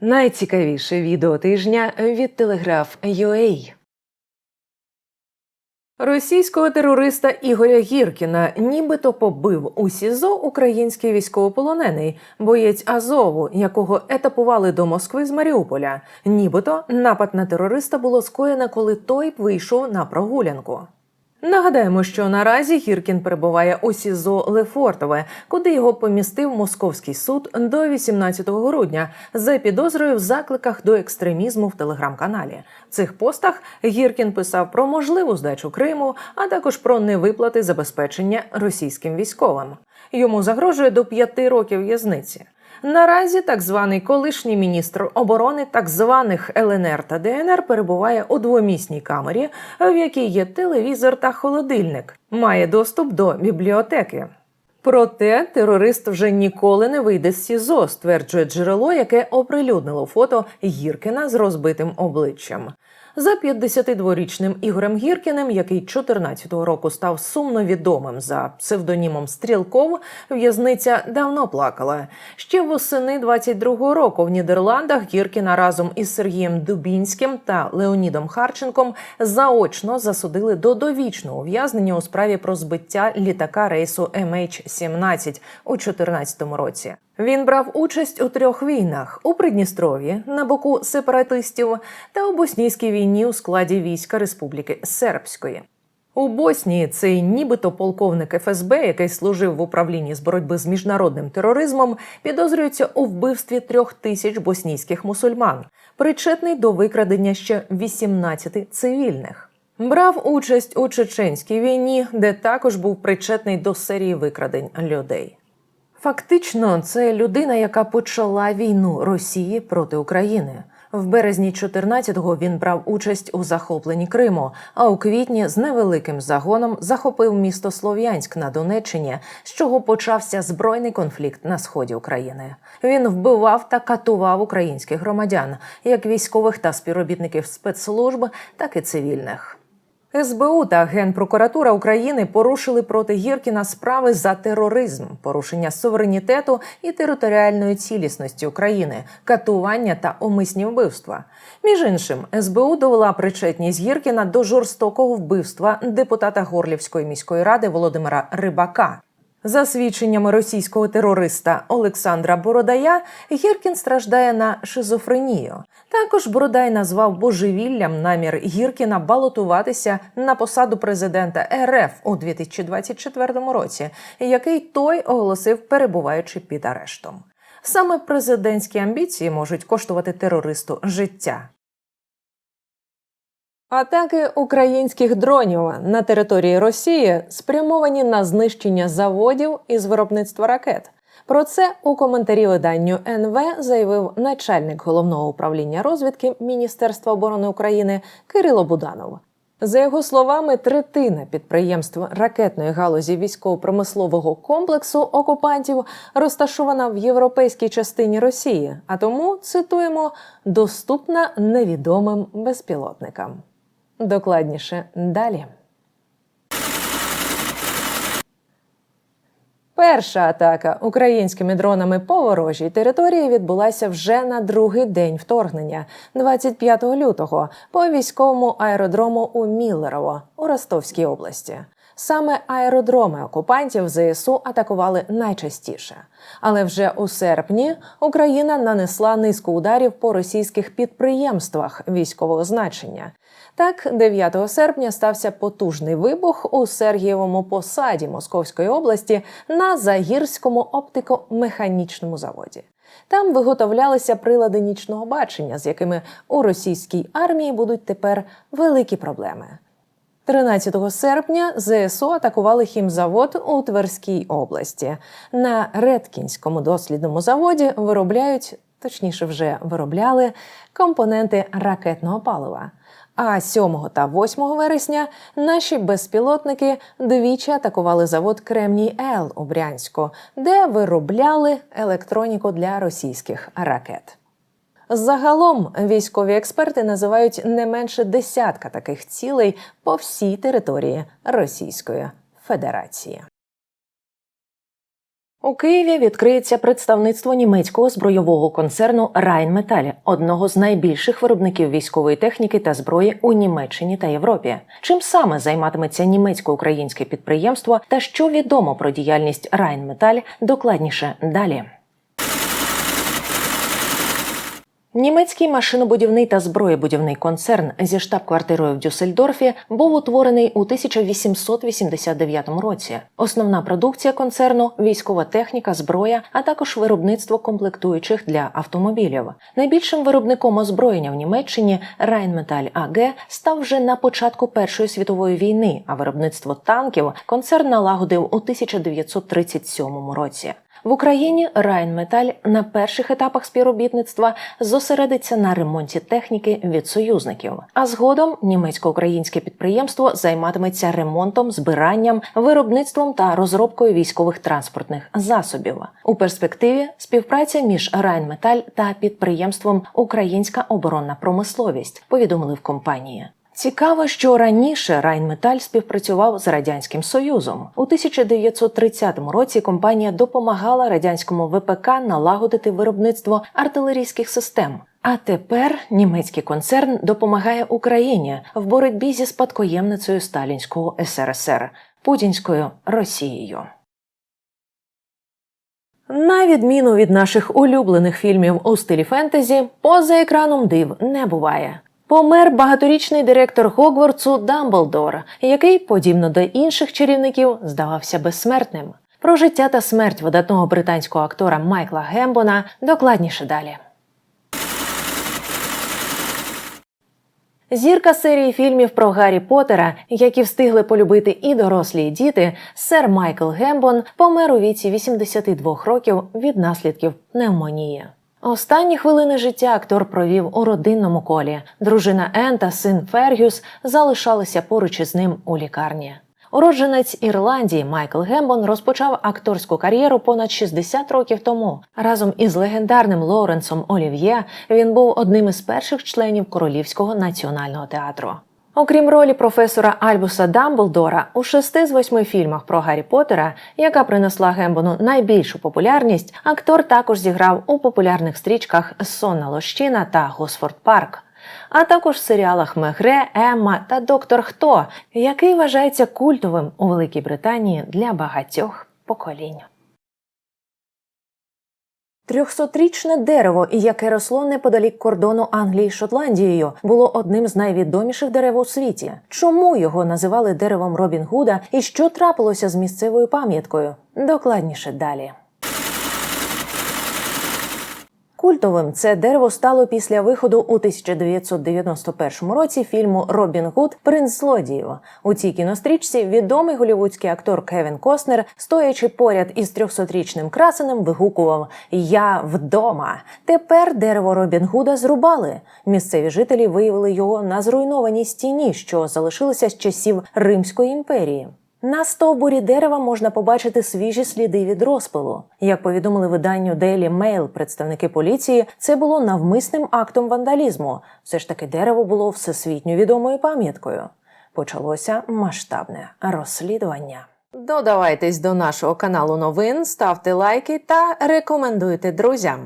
Найцікавіше відео тижня від Телеграф UA. Російського терориста Ігоря Гіркіна нібито побив у СІЗО український військовополонений, боєць Азову, якого етапували до Москви з Маріуполя. Нібито напад на терориста було скоєно, коли той вийшов на прогулянку. Нагадаємо, що наразі Гіркін перебуває у СІЗО Лефортове, куди його помістив московський суд до 18 грудня за підозрою в закликах до екстремізму в телеграм-каналі. В цих постах Гіркін писав про можливу здачу Криму, а також про невиплати забезпечення російським військовим. Йому загрожує до п'яти років в'язниці. Наразі так званий колишній міністр оборони так званих ЛНР та ДНР перебуває у двомісній камері, в якій є телевізор та холодильник, має доступ до бібліотеки. Проте терорист вже ніколи не вийде з СІЗО, стверджує джерело, яке оприлюднило фото Гіркіна з розбитим обличчям. За 52-річним Ігорем Гіркіним, який 14-го року став сумно відомим за псевдонімом Стрілков, в'язниця давно плакала. Ще восени 22-го року в Нідерландах Гіркіна разом із Сергієм Дубінським та Леонідом Харченком заочно засудили до довічного ув'язнення у справі про збиття літака рейсу MH17 у 2014 році. Він брав участь у трьох війнах у Придністров'ї на боку сепаратистів та у боснійській війні у складі війська Республіки Сербської. У Боснії цей нібито полковник ФСБ, який служив в управлінні з боротьби з міжнародним тероризмом, підозрюється у вбивстві трьох тисяч боснійських мусульман, причетний до викрадення ще 18 цивільних. Брав участь у чеченській війні, де також був причетний до серії викрадень людей. Фактично, це людина, яка почала війну Росії проти України. В березні 14-го він брав участь у захопленні Криму, а у квітні з невеликим загоном захопив місто Слов'янськ на Донеччині, з чого почався збройний конфлікт на сході України. Він вбивав та катував українських громадян, як військових та співробітників спецслужб, так і цивільних. СБУ та Генпрокуратура України порушили проти Гіркіна справи за тероризм, порушення суверенітету і територіальної цілісності України, катування та умисні вбивства. Між іншим, СБУ довела причетність Гіркіна до жорстокого вбивства депутата Горлівської міської ради Володимира Рибака. За свідченнями російського терориста Олександра Бородая, Гіркін страждає на шизофренію. Також Бородай назвав божевіллям намір Гіркіна балотуватися на посаду президента РФ у 2024 році, який той оголосив, перебуваючи під арештом. Саме президентські амбіції можуть коштувати терористу життя. Атаки українських дронів на території Росії спрямовані на знищення заводів із виробництва ракет. Про це у коментарі виданню НВ заявив начальник головного управління розвідки Міністерства оборони України Кирило Буданов. За його словами, третина підприємств ракетної галузі військово-промислового комплексу окупантів розташована в європейській частині Росії, а тому цитуємо доступна невідомим безпілотникам. Докладніше далі. Перша атака українськими дронами по ворожій території відбулася вже на другий день вторгнення, 25 лютого, по військовому аеродрому у Міллерово у Ростовській області. Саме аеродроми окупантів ЗСУ атакували найчастіше. Але вже у серпні Україна нанесла низку ударів по російських підприємствах військового значення. Так, 9 серпня стався потужний вибух у Сергієвому посаді Московської області на Загірському оптико-механічному заводі. Там виготовлялися прилади нічного бачення, з якими у російській армії будуть тепер великі проблеми. 13 серпня ЗСУ атакували хімзавод у Тверській області. На Редкінському дослідному заводі виробляють, точніше, вже виробляли компоненти ракетного палива. А 7 та 8 вересня наші безпілотники двічі атакували завод Кремній Л у Брянську, де виробляли електроніку для російських ракет. Загалом військові експерти називають не менше десятка таких цілей по всій території Російської Федерації. У Києві відкриється представництво німецького збройового концерну Rheinmetall, одного з найбільших виробників військової техніки та зброї у Німеччині та Європі. Чим саме займатиметься німецько-українське підприємство та що відомо про діяльність Rheinmetall, докладніше далі. Німецький машинобудівний та зброєбудівний концерн зі штаб-квартирою в Дюссельдорфі був утворений у 1889 році. Основна продукція концерну військова техніка, зброя, а також виробництво комплектуючих для автомобілів. Найбільшим виробником озброєння в Німеччині Rheinmetall AG став вже на початку Першої світової війни, а виробництво танків концерн налагодив у 1937 році. В Україні Rheinmetall на перших етапах співробітництва зосередиться на ремонті техніки від союзників. А згодом німецько-українське підприємство займатиметься ремонтом, збиранням, виробництвом та розробкою військових транспортних засобів. У перспективі співпраця між Rheinmetall та підприємством Українська оборонна промисловість повідомили в компанії. Цікаво, що раніше Райнметаль співпрацював з радянським союзом. У 1930 році компанія допомагала радянському ВПК налагодити виробництво артилерійських систем. А тепер німецький концерн допомагає Україні в боротьбі зі спадкоємницею сталінського СРСР путінською Росією. На відміну від наших улюблених фільмів у стилі фентезі, поза екраном див не буває. Помер багаторічний директор Гогвартсу Дамблдор, який, подібно до інших чарівників, здавався безсмертним. Про життя та смерть видатного британського актора Майкла Гембона докладніше далі. Зірка серії фільмів про Гаррі Поттера, які встигли полюбити і дорослі, і діти, сер Майкл Гембон помер у віці 82 років від наслідків пневмонії. Останні хвилини життя актор провів у родинному колі. Дружина Ен та син Фергюс залишалися поруч із ним у лікарні. Уродженець Ірландії Майкл Гембон розпочав акторську кар'єру понад 60 років тому. Разом із легендарним Лоуренсом Олів'є він був одним із перших членів Королівського національного театру. Окрім ролі професора Альбуса Дамблдора у шести з восьми фільмах про Гаррі Поттера, яка принесла Гембону найбільшу популярність, актор також зіграв у популярних стрічках Сонна лощина та Госфорд Парк. А також в серіалах Мегре, Емма та Доктор Хто, який вважається культовим у Великій Британії для багатьох поколінь. Трьохсотрічне дерево, яке росло неподалік кордону Англії з Шотландією, було одним з найвідоміших дерев у світі. Чому його називали деревом Робін Гуда і що трапилося з місцевою пам'яткою? Докладніше далі. Культовим це дерево стало після виходу у 1991 році фільму Робін Гуд Принц злодіїв. У цій кінострічці відомий голівудський актор Кевін Костнер, стоячи поряд із 300-річним красенем, вигукував Я вдома. Тепер дерево Робін Гуда зрубали. Місцеві жителі виявили його на зруйнованій стіні, що залишилося з часів Римської імперії. На стовбурі дерева можна побачити свіжі сліди від розпилу. Як повідомили виданню Daily Mail представники поліції, це було навмисним актом вандалізму. Все ж таки дерево було всесвітньо відомою пам'яткою. Почалося масштабне розслідування. Додавайтесь до нашого каналу новин, ставте лайки та рекомендуйте друзям.